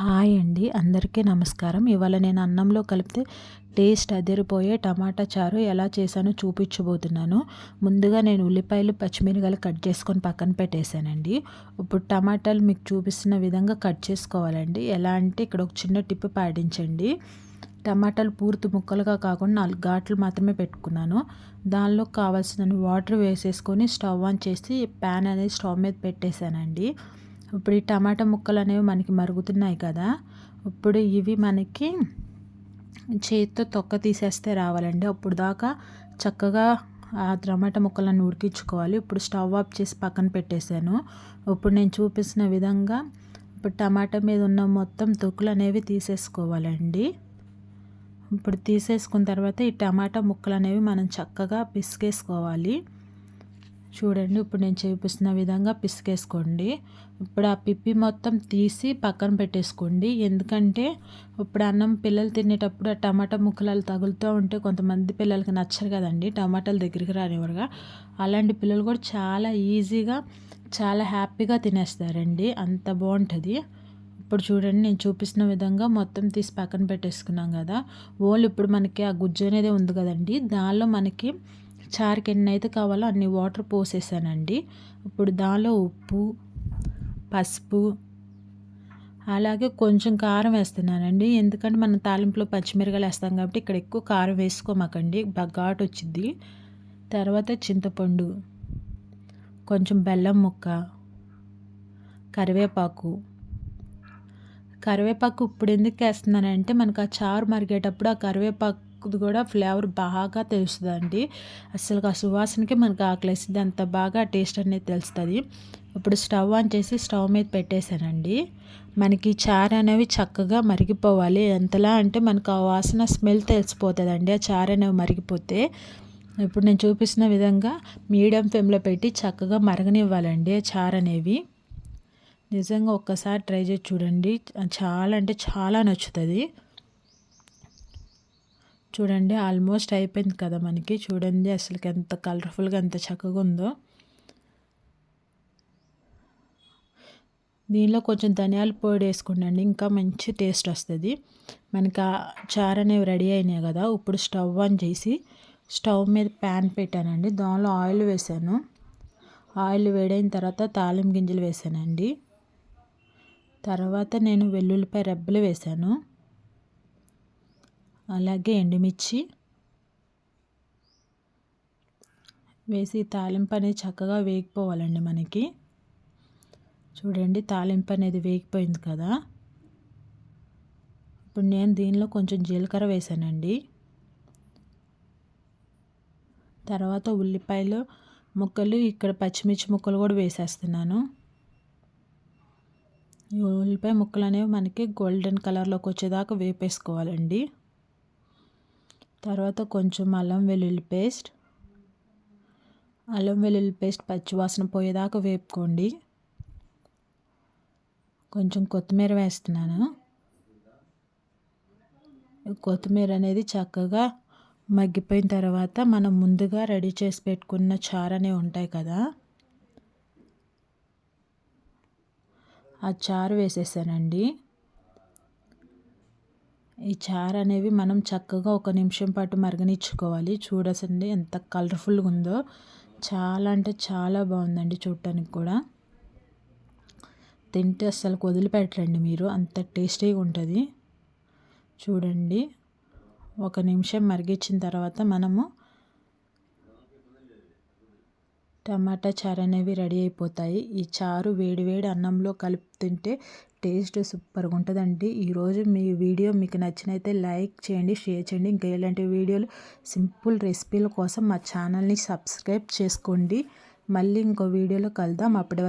Hi అండి. అందరికీ నమస్కారం. ఇవాళ నేను అన్నంలో కలిపితే టేస్ట్ అదిరిపోయే టమాటా చారు ఎలా చేశానో చూపించబోతున్నాను. ముందుగా నేను ఉల్లిపాయలు పచ్చిమిరకాయలు కట్ చేసుకొని పక్కన పెట్టేశానండి. ఇప్పుడు టమాటాలు మీకు చూపిస్తున్న విధంగా కట్ చేసుకోవాలండి. ఎలా అంటే ఇక్కడ ఒక చిన్న టిప్ పాటించండి. టమాటాలు పూర్తి ముక్కలుగా కాకుండా నాలుగు ఘాట్లు మాత్రమే పెట్టుకున్నాను. దానిలో కావాల్సిన వాటర్ వేసేసుకొని స్టవ్ ఆన్ చేసి ప్యాన్ అనేది స్టవ్ మీద పెట్టేశానండి. ఇప్పుడు ఈ టమాటా ముక్కలు అనేవి మనకి మరుగుతున్నాయి కదా ఇప్పుడు ఇవి మనకి చేతితో తొక్క తీసేస్తే రావాలండి. అప్పుడు దాకా చక్కగా ఆ టమాటా ముక్కలను ఉడికించుకోవాలి. ఇప్పుడు స్టవ్ ఆఫ్ చేసి పక్కన పెట్టేశాను. ఇప్పుడు నేను చూపిస్తున్న విధంగా ఇప్పుడు టమాటా మీద ఉన్న మొత్తం తొక్కులు అనేవి తీసేసుకోవాలండి. ఇప్పుడు తీసేసుకున్న తర్వాత ఈ టమాటా ముక్కలు అనేవి మనం చక్కగా పిసికేసుకోవాలి. చూడండి ఇప్పుడు నేను చూపిస్తున్న విధంగా పిసికేసుకోండి. ఇప్పుడు ఆ పిప్పి మొత్తం తీసి పక్కన పెట్టేసుకోండి. ఎందుకంటే ఇప్పుడు అన్నం పిల్లలు తినేటప్పుడు ఆ టమాటా ముక్కలు తగులుతూ ఉంటే కొంతమంది పిల్లలకి నచ్చరు కదండి టమాటాలు దగ్గరికి రానివ్వరుగా. అలాంటి పిల్లలు కూడా చాలా ఈజీగా చాలా హ్యాపీగా తినేస్తారండి. అంత బాగుంటుంది. ఇప్పుడు చూడండి నేను చూపిస్తున్న విధంగా మొత్తం తీసి పక్కన పెట్టేసుకున్నాం కదా. ఓన్లీ ఇప్పుడు మనకి ఆ గుజ్జు అనేది ఉంది కదండి దానిలో మనకి చారుకి ఎన్ని అయితే కావాలో అన్ని వాటర్ పోసేసానండి. ఇప్పుడు దానిలో ఉప్పు పసుపు అలాగే కొంచెం కారం వేస్తున్నానండి. ఎందుకంటే మనం తాలింపులో పచ్చిమిరకాయలు వేస్తాం కాబట్టి ఇక్కడ ఎక్కువ కారం వేసుకోమాకండి. బాగా ఘాటు వచ్చింది తర్వాత చింతపండు కొంచెం బెల్లం ముక్క కరివేపాకు. కరివేపాకు ఇప్పుడు ఎందుకు వేస్తున్నానంటే మనకు ఆ చారు మరిగేటప్పుడు ఆ కరివేపాకు కూడా ఫ్లేవర్ బాగా తెలుస్తుందండి. అసలు ఆ సువాసనకి మనకు ఆకలేస్తుంది. అంత బాగా టేస్ట్ అనేది తెలుస్తుంది. ఇప్పుడు స్టవ్ ఆన్ చేసి స్టవ్ మీద పెట్టేశానండి. మనకి చారు అనేవి చక్కగా మరిగిపోవాలి. ఎంతలా అంటే మనకు ఆ వాసన స్మెల్ తెలిసిపోతుందండి. ఆ చారు అనేవి మరిగిపోతే ఇప్పుడు నేను చూపిస్తున్న విధంగా మీడియం ఫ్లేమ్లో పెట్టి చక్కగా మరగనివ్వాలండి చారు అనేవి. నిజంగా ఒక్కసారి ట్రై చేసి చూడండి. చాలా అంటే చాలా నచ్చుతుంది. చూడండి ఆల్మోస్ట్ అయిపోయింది కదా మనకి. చూడండి అసలు ఎంత కలర్ఫుల్గా ఎంత చక్కగా ఉందో. దీనిలో కొంచెం ధనియాల పొడి వేసుకుండండి ఇంకా మంచి టేస్ట్ వస్తుంది. మనకి ఆ చారు అనేవి రెడీ అయినాయి కదా ఇప్పుడు స్టవ్ ఆన్ చేసి స్టవ్ మీద ప్యాన్ పెట్టానండి. దానిలో ఆయిల్ వేసాను. ఆయిల్ వేడైన తర్వాత తాలిం గింజలు వేసానండి. తర్వాత నేను వెల్లుల్లిపాయ రెబ్బలు వేసాను. అలాగే ఎండుమిర్చి వేసి తాలింపు అనేది చక్కగా వేగిపోవాలండి మనకి. చూడండి తాలింపు అనేది వేగిపోయింది కదా. ఇప్పుడు నేను దీనిలో కొంచెం జీలకర్ర వేసానండి. తర్వాత ఉల్లిపాయలు ముక్కలు ఇక్కడ పచ్చిమిర్చి ముక్కలు కూడా వేసేస్తున్నాను. ఈ ఉల్లిపాయ ముక్కలు అనేవి మనకి గోల్డెన్ కలర్లోకి వచ్చేదాకా వేపేసుకోవాలండి. తర్వాత కొంచెం అల్లం వెల్లుల్లి పేస్ట్. అల్లం వెల్లుల్లి పేస్ట్ పచ్చివాసన పోయేదాకా వేపుకోండి. కొంచెం కొత్తిమీర వేస్తున్నాను. కొత్తిమీర అనేది చక్కగా మగ్గిపోయిన తర్వాత మనం ముందుగా రెడీ చేసి పెట్టుకున్న చారు అనేవి ఉంటాయి కదా. ఆ చారు వేసేసానండి. ఈ చారు అనేవి మనం చక్కగా ఒక నిమిషం పాటు మరగనిచ్చుకోవాలి. చూడసండి ఎంత కలర్ఫుల్గా ఉందో. చాలా అంటే చాలా బాగుందండి చూడటానికి కూడా. తింటే అస్సలు వదిలిపెట్టండి మీరు. అంత టేస్టీగా ఉంటుంది. చూడండి. ఒక నిమిషం మరిగించిన తర్వాత మనము టమాటా చారు అనేవి రెడీ అయిపోతాయి. ఈ చారు వేడి వేడి అన్నంలో కలిపి తింటే టేస్ట్ సూపర్గా ఉంటుందండి. ఈరోజు మీ వీడియో మీకు నచ్చినైతే లైక్ చేయండి షేర్ చేయండి. ఇంకా ఇలాంటి వీడియోలు సింపుల్ రెసిపీల కోసం మా ఛానల్ని సబ్స్క్రైబ్ చేసుకోండి. మళ్ళీ ఇంకో వీడియోలో కలుద్దాం. అప్పటి వరకు